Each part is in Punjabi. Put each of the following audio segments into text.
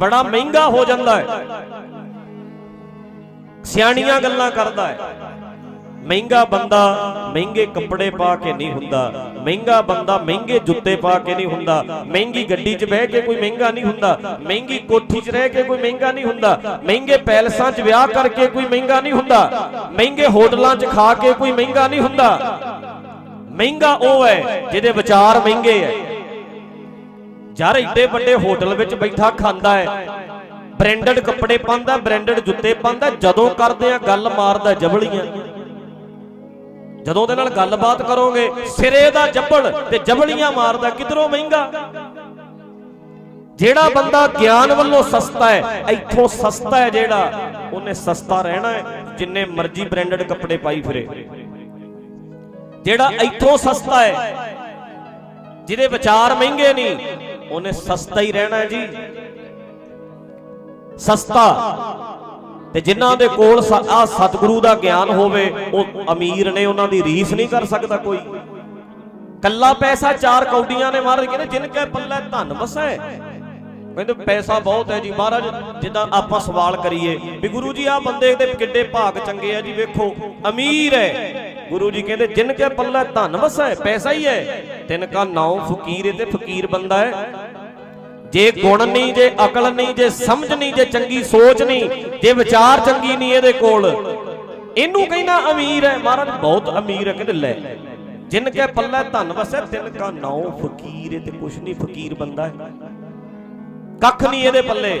ਬੜਾ ਮਹਿੰਗਾ ਹੋ ਜਾਂਦਾ ਹੈ। ਸਿਆਣੀਆਂ ਗੱਲਾਂ ਕਰਦਾ ਹੈ। ਮਹਿੰਗਾ ਬੰਦਾ ਮਹਿੰਗੇ ਕੱਪੜੇ ਪਾ ਕੇ ਨਹੀਂ ਹੁੰਦਾ। ਮਹਿੰਗਾ ਬੰਦਾ ਮਹਿੰਗੇ ਜੁੱਤੇ ਪਾ ਕੇ ਨਹੀਂ ਹੁੰਦਾ। ਮਹਿੰਗੀ ਗੱਡੀ 'ਚ ਬਹਿ ਕੇ ਕੋਈ ਮਹਿੰਗਾ ਨਹੀਂ ਹੁੰਦਾ। ਮਹਿੰਗੀ ਕੋਠੀ 'ਚ ਰਹਿ ਕੇ ਕੋਈ ਮਹਿੰਗਾ ਨਹੀਂ ਹੁੰਦਾ। ਮਹਿੰਗੇ ਪੈਲਸਾਂ 'ਚ ਵਿਆਹ ਕਰਕੇ ਕੋਈ ਮਹਿੰਗਾ ਨਹੀਂ ਹੁੰਦਾ। ਮਹਿੰਗੇ ਹੋਟਲਾਂ 'ਚ ਖਾ ਕੇ ਕੋਈ ਮਹਿੰਗਾ ਨਹੀਂ ਹੁੰਦਾ। ਮਹਿੰਗਾ ਉਹ ਹੈ ਜਿਹਦੇ ਵਿਚਾਰ ਮਹਿੰਗੇ ਹੈ। ਯਾਰ, ਇੱਡੇ ਵੱਡੇ ਹੋਟਲ ਵਿੱਚ ਬੈਠਾ ਖਾਂਦਾ ਹੈ। ਬ੍ਰਾਂਡਡ ਕੱਪੜੇ ਪਾਉਂਦਾ ਬ੍ਰਾਂਡਡ ਜੁੱਤੇ ਪਾਉਂਦਾ, ਜਦੋਂ ਕਰਦੇ ਆ ਗੱਲ ਮਾਰਦਾ ਜਬਲੀਆਂ। ਜਦੋਂ ਉਹਦੇ ਨਾਲ ਗੱਲਬਾਤ ਕਰੋਗੇ, ਸਿਰੇ ਦਾ ਜੱਬਲ ਤੇ ਜਬਲੀਆਂ ਮਾਰਦਾ, ਕਿਧਰੋਂ ਮਹਿੰਗਾ? ਜਿਹੜਾ ਬੰਦਾ ਗਿਆਨ ਵੱਲੋਂ ਸਸਤਾ ਹੈ, ਇੱਥੋਂ ਸਸਤਾ ਹੈ ਜਿਹੜਾ, ਉਹਨੇ ਸਸਤਾ ਰਹਿਣਾ ਹੈ, ਜਿੰਨੇ ਮਰਜ਼ੀ ਬ੍ਰਾਂਡਡ ਕੱਪੜੇ ਪਾਈ ਫਿਰੇ। ਜਿਹੜਾ ਇੱਥੋਂ ਸਸਤਾ ਹੈ, ਜਿਹਦੇ ਵਿਚਾਰ ਮਹਿੰਗੇ ਨਹੀਂ ਉਹਨੇ ਸਸਤਾ ਹੀ ਰਹਿਣਾ ਜੀ। ਸਸਤਾ। ਤੇ ਜਿਨ੍ਹਾਂ ਦੇ ਕੋਲ ਆ ਸਤਿਗੁਰੂ ਦਾ ਗਿਆਨ ਹੋਵੇ, ਉਹ ਅਮੀਰ ਨੇ ਉਹਨਾਂ ਦੀ ਰੀਸ ਨਹੀਂ ਕਰ ਸਕਦਾ ਕੋਈ। ਕੱਲਾ ਪੈਸਾ ਚਾਰ ਕੌਡੀਆਂ ਨੇ ਮਹਾਰਾਜ ਕਹਿੰਦੇ ਜਿਨ ਕੈ ਪੱਲੇ ਧਨ ਵਸੈ। ਕਹਿੰਦੇ ਪੈਸਾ ਬਹੁਤ ਹੈ ਜੀ, ਮਹਾਰਾਜ, ਜਿੱਦਾਂ ਆਪਾਂ ਸਵਾਲ ਕਰੀਏ, ਵੀ ਗੁਰੂ ਜੀ ਆ ਬੰਦੇ ਦੇ ਕਿੱਡੇ ਭਾਗ ਚੰਗੇ ਆ ਜੀ, ਵੇਖੋ, ਅਮੀਰ ਹੈ। ਗੁਰੂ ਜੀ ਕਹਿੰਦੇ, ਜਿਨ ਕੈ ਪੱਲੇ ਧਨ ਵਸੈ, ਪੈਸਾ ਹੀ ਹੈ। ਤਿਨ ਕਾ ਨਾਉ ਫਕੀਰ ਹੈ ਤੇ ਫਕੀਰ ਬੰਦਾ ਹੈ ਜੇ ਗੁਣ ਨਹੀਂ ਜੇ ਅਕਲ ਨਹੀਂ ਜੇ ਸਮਝ ਨਹੀਂ ਜੇ ਚੰਗੀ ਸੋਚ ਨਹੀਂ ਜੇ ਵਿਚਾਰ ਚੰਗੀ ਨਹੀਂ ਇਹਦੇ ਕੋਲ ਇਹਨੂੰ ਕਹਿੰਦਾ ਅਮੀਰ ਹੈ ਮਹਾਰਾਜ ਬਹੁਤ ਅਮੀਰ ਹੈ ਕਹਿੰਦੇ ਲੈ ਜਿਨ ਕੇ ਪੱਲੇ ਧਨ ਵਸੈ ਤਿਨ ਕਾ ਨਾਉ ਫਕੀਰ ਹੈ ਤੇ ਕੁਛ ਨਹੀਂ ਫਕੀਰ ਬੰਦਾ ਹੈ ਕੱਖ ਨਹੀਂ ਇਹਦੇ ਪੱਲੇ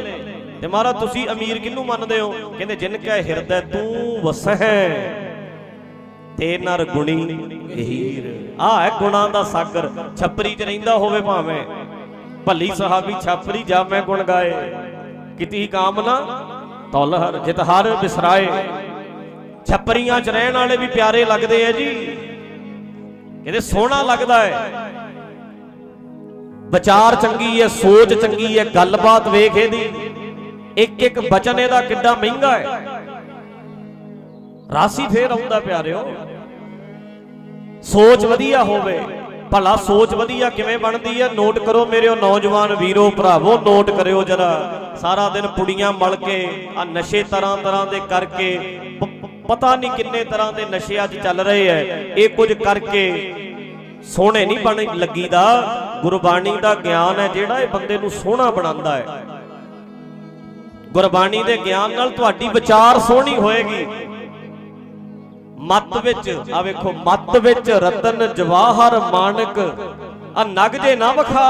ਤੇ ਮਹਾਰਾਜ ਤੁਸੀਂ ਅਮੀਰ ਕਿਹਨੂੰ ਮੰਨਦੇ ਹੋ ਕਹਿੰਦੇ ਜਿਨ ਕੈ ਹਿਰਦੈ ਤੂੰ ਵਸਹਿ ਤੇ ਨਰ ਗੁਣੀ ਹੀਰ। ਆ ਹੈ ਗੁਣਾਂ ਦਾ ਸਾਗਰ, ਛੱਪਰੀ 'ਚ ਰਹਿੰਦਾ ਹੋਵੇ ਭਾਵੇਂ। ਭੱਲੀ ਸਹਾਬੀ ਛਾਪਰੀ ਜਾਮੈ ਗੁਣ ਗਾਏ। ਕਿਤੀ ਕਾਮਨਾ ਤੁਲ ਜਿਤ ਹਰ ਬਿਸਰਾਏ। ਛੱਪਰੀਆਂ 'ਚ ਰਹਿਣ ਵਾਲੇ ਵੀ ਪਿਆਰੇ ਲੱਗਦੇ ਆ ਜੀ। ਕਹਿੰਦੇ ਸੋਹਣਾ ਲੱਗਦਾ ਹੈ। ਵਿਚਾਰ ਚੰਗੀ ਹੈ, ਸੋਚ ਚੰਗੀ ਹੈ, ਗੱਲਬਾਤ ਵੇਖ ਇਹਦੀ। ਇੱਕ ਇੱਕ ਬਚਨ ਇਹਦਾ ਕਿੱਡਾ ਮਹਿੰਗਾ ਹੈ। ਰਾਸੀ ਫੇਰ ਆਉਂਦਾ ਪਿਆਰਿਓ। ਸੋਚ ਵਧੀਆ ਹੋਵੇ। ਭਲਾ ਸੋਚ ਵਧੀਆ ਕਿਵੇਂ ਬਣਦੀ ਹੈ? ਨੋਟ ਕਰੋ ਮੇਰੇ ਨੌਜਵਾਨ ਵੀਰੋ, ਭਰਾਵੋ, ਨੋਟ ਕਰਿਓ ਜਰਾ। ਸਾਰਾ ਦਿਨ ਪੁੜੀਆਂ ਮਲ ਕੇ ਆ ਨਸ਼ੇ ਤਰ੍ਹਾਂ ਤਰ੍ਹਾਂ ਦੇ ਕਰਕੇ ਪਤਾ ਨਹੀਂ ਕਿੰਨੇ ਤਰ੍ਹਾਂ ਦੇ ਨਸ਼ੇ ਅੱਜ ਚੱਲ ਰਹੇ ਐ। ਇਹ ਕੁਝ ਕਰਕੇ ਸੋਹਣੇ ਨਹੀਂ ਬਣ ਲੱਗੀਦਾ। ਗੁਰਬਾਣੀ ਦਾ ਗਿਆਨ ਹੈ ਜਿਹੜਾ ਇਹ ਬੰਦੇ ਨੂੰ ਸੋਹਣਾ ਬਣਾਉਂਦਾ ਹੈ ਗੁਰਬਾਣੀ ਦੇ ਗਿਆਨ ਨਾਲ ਤੁਹਾਡੀ ਵਿਚਾਰ ਸੋਹਣੀ ਹੋਏਗੀ। ਮੱਤ ਵਿੱਚ ਆ ਵੇਖੋ ਮੱਤ ਵਿੱਚ ਰਤਨ ਜਵਾਹਰ ਮਾਨਕ। ਆ ਨਗ ਜੇ ਨਾ ਵਖਾ।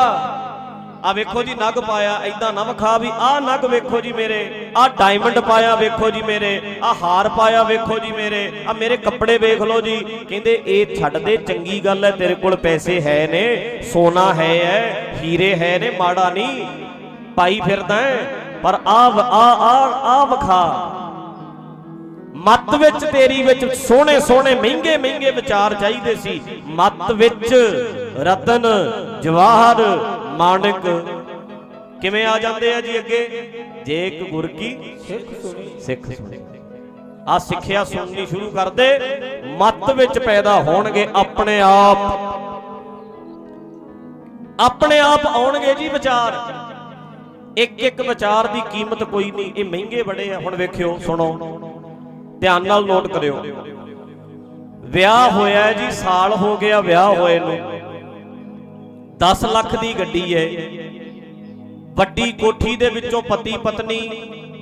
ਆ ਵੇਖੋ ਜੀ ਨਗ ਪਾਇਆ ਐਦਾਂ ਨਾ ਵਖਾ ਵੀ ਆ ਨਗ ਵੇਖੋ ਜੀ ਮੇਰੇ ਆ ਡਾਇਮੰਡ ਪਾਇਆ ਵੇਖੋ ਜੀ ਮੇਰੇ ਆ ਹਾਰ ਪਾਇਆ ਵੇਖੋ ਜੀ ਮੇਰੇ ਆ ਮੇਰੇ ਕੱਪੜੇ ਵੇਖ ਲਓ ਜੀ। ਕਹਿੰਦੇ ਇਹ ਛੱਡ ਦੇ ਚੰਗੀ ਗੱਲ ਹੈ ਤੇਰੇ ਕੋਲ ਪੈਸੇ ਹੈ ਨੇ ਸੋਨਾ ਹੈ ਹੈ ਹੀਰੇ ਹੈ ਨੇ ਮਾੜਾ ਨਹੀਂ ਪਾਈ ਫਿਰਦਾ ਹੈ, ਪਰ ਆ ਆ ਆ ਆ ਵਖਾ। ਮੱਤ ਵਿੱਚ ਤੇਰੀ ਵਿੱਚ ਸੋਹਣੇ ਸੋਹਣੇ ਮਹਿੰਗੇ ਮਹਿੰਗੇ ਵਿਚਾਰ ਚਾਹੀਦੇ ਸੀ। ਮੱਤ ਵਿੱਚ ਰਤਨ, ਜਵਾਹਰ, ਮਾਨਕ। ਕਿਵੇਂ ਆ ਜਾਂਦੇ ਆ ਜੀ ਅੱਗੇ? ਜੇ ਇੱਕ ਗੁਰ ਕੀ? ਸਿੱਖ ਸੁਣੀ। ਸਿੱਖ ਸੁਣੀ ਆ ਸਿੱਖਿਆ ਸੁਣਨੀ ਸ਼ੁਰੂ ਕਰਦੇ, ਮੱਤ ਵਿੱਚ ਪੈਦਾ ਹੋਣਗੇ ਆਪਣੇ ਆਪ। ਆਪਣੇ ਆਪ ਆਉਣਗੇ ਜੀ ਵਿਚਾਰ। ਇੱਕ ਇੱਕ ਵਿਚਾਰ ਦੀ ਕੀਮਤ ਕੋਈ ਨਹੀਂ। ਇਹ ਮਹਿੰਗੇ ਬੜੇ ਆ। ਹੁਣ ਵੇਖਿਓ, ਸੁਣੋ। ਧਿਆਨ ਨਾਲ ਨੋਟ ਕਰਿਓ। ਵਿਆਹ ਹੋਇਆ ਜੀ, ਸਾਲ ਹੋ ਗਿਆ ਵਿਆਹ ਹੋਏ ਨੂੰ। 10 ਲੱਖ ਦੀ ਗੱਡੀ ਹੈ ਵੱਡੀ ਕੋਠੀ ਦੇ ਵਿੱਚੋਂ ਪਤੀ ਪਤਨੀ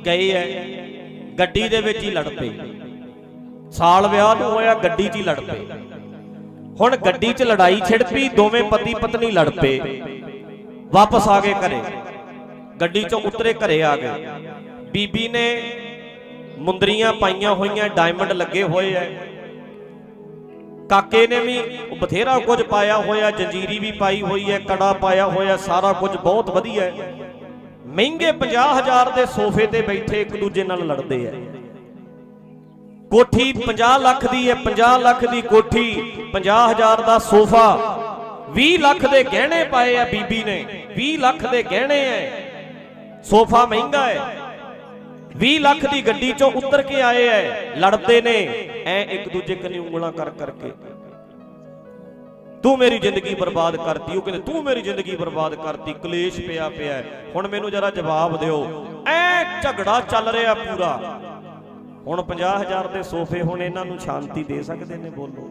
ਗਏ ਐ। ਗੱਡੀ ਦੇ ਵਿੱਚ ਹੀ ਲੜ ਪਏ। ਸਾਲ ਵਿਆਹ ਨੂੰ ਹੋਇਆ, ਗੱਡੀ 'ਚ ਹੀ ਲੜ ਪਏ। ਹੁਣ ਗੱਡੀ 'ਚ ਲੜਾਈ ਛਿੜ ਪਈ, ਦੋਵੇਂ ਪਤੀ ਪਤਨੀ ਲੜ ਪਏ। ਵਾਪਸ ਆ ਗਏ ਘਰੇ। ਗੱਡੀ 'ਚੋਂ ਉਤਰੇ ਘਰੇ ਆ ਗਏ। ਬੀਬੀ ਨੇ ਮੁੰਦਰੀਆਂ ਪਾਈਆਂ ਹੋਈਆਂ ਡਾਇਮੰਡ ਲੱਗੇ ਹੋਏ ਐ ਕਾਕੇ ਨੇ ਵੀ ਬਥੇਰਾ ਕੁਝ ਪਾਇਆ ਹੋਇਆ, ਜੰਜੀਰੀ ਵੀ ਪਾਈ ਹੋਈ ਐ ਕੜਾ ਪਾਇਆ ਹੋਇਆ, ਸਾਰਾ ਕੁਝ ਬਹੁਤ ਵਧੀਆ ਹੈ। ਮਹਿੰਗੇ 50000 ਦੇ ਸੋਫੇ ਤੇ ਬੈਠੇ ਇੱਕ ਦੂਜੇ ਨਾਲ ਲੜਦੇ ਐ ਕੋਠੀ 50 ਲੱਖ ਦੀ ਹੈ 50 ਲੱਖ ਦੀ ਕੋਠੀ 50000 ਦਾ ਸੋਫਾ। 20 ਲੱਖ ਦੇ ਗਹਿਣੇ ਪਾਏ ਆ ਬੀਬੀ ਨੇ 20 ਲੱਖ ਦੇ ਗਹਿਣੇ ਐ ਸੋਫਾ ਮਹਿੰਗਾ ਹੈ। 20 ਲੱਖ ਦੀ ਗੱਡੀ ਚੋਂ ਉਤਰ ਕੇ ਆਏ ਐ, ਲੜਦੇ ਨੇ, ਐ ਇੱਕ ਦੂਜੇ ਕੰਨੀ ਉਂਗਲਾਂ ਕਰ ਕਰਕੇ ਤੂੰ ਮੇਰੀ ਜ਼ਿੰਦਗੀ ਬਰਬਾਦ ਕਰਤੀ, ਉਹ ਕਹਿੰਦੇ, ਤੂੰ ਮੇਰੀ ਜ਼ਿੰਦਗੀ ਬਰਬਾਦ ਕਰਤੀ, ਕਲੇਸ਼ ਪਿਆ ਪਿਆ ਹੁਣ ਮੈਨੂੰ ਜਰਾ ਜਵਾਬ ਦਿਓ, ਐ ਝਗੜਾ ਚੱਲ ਰਿਹਾ ਪੂਰਾ। ਹੁਣ 50000 ਦੇ ਸੋਫੇ ਹੁਣ ਇਹਨਾਂ ਨੂੰ ਸ਼ਾਂਤੀ ਦੇ ਸਕਦੇ ਨੇ ਬੋਲੋ।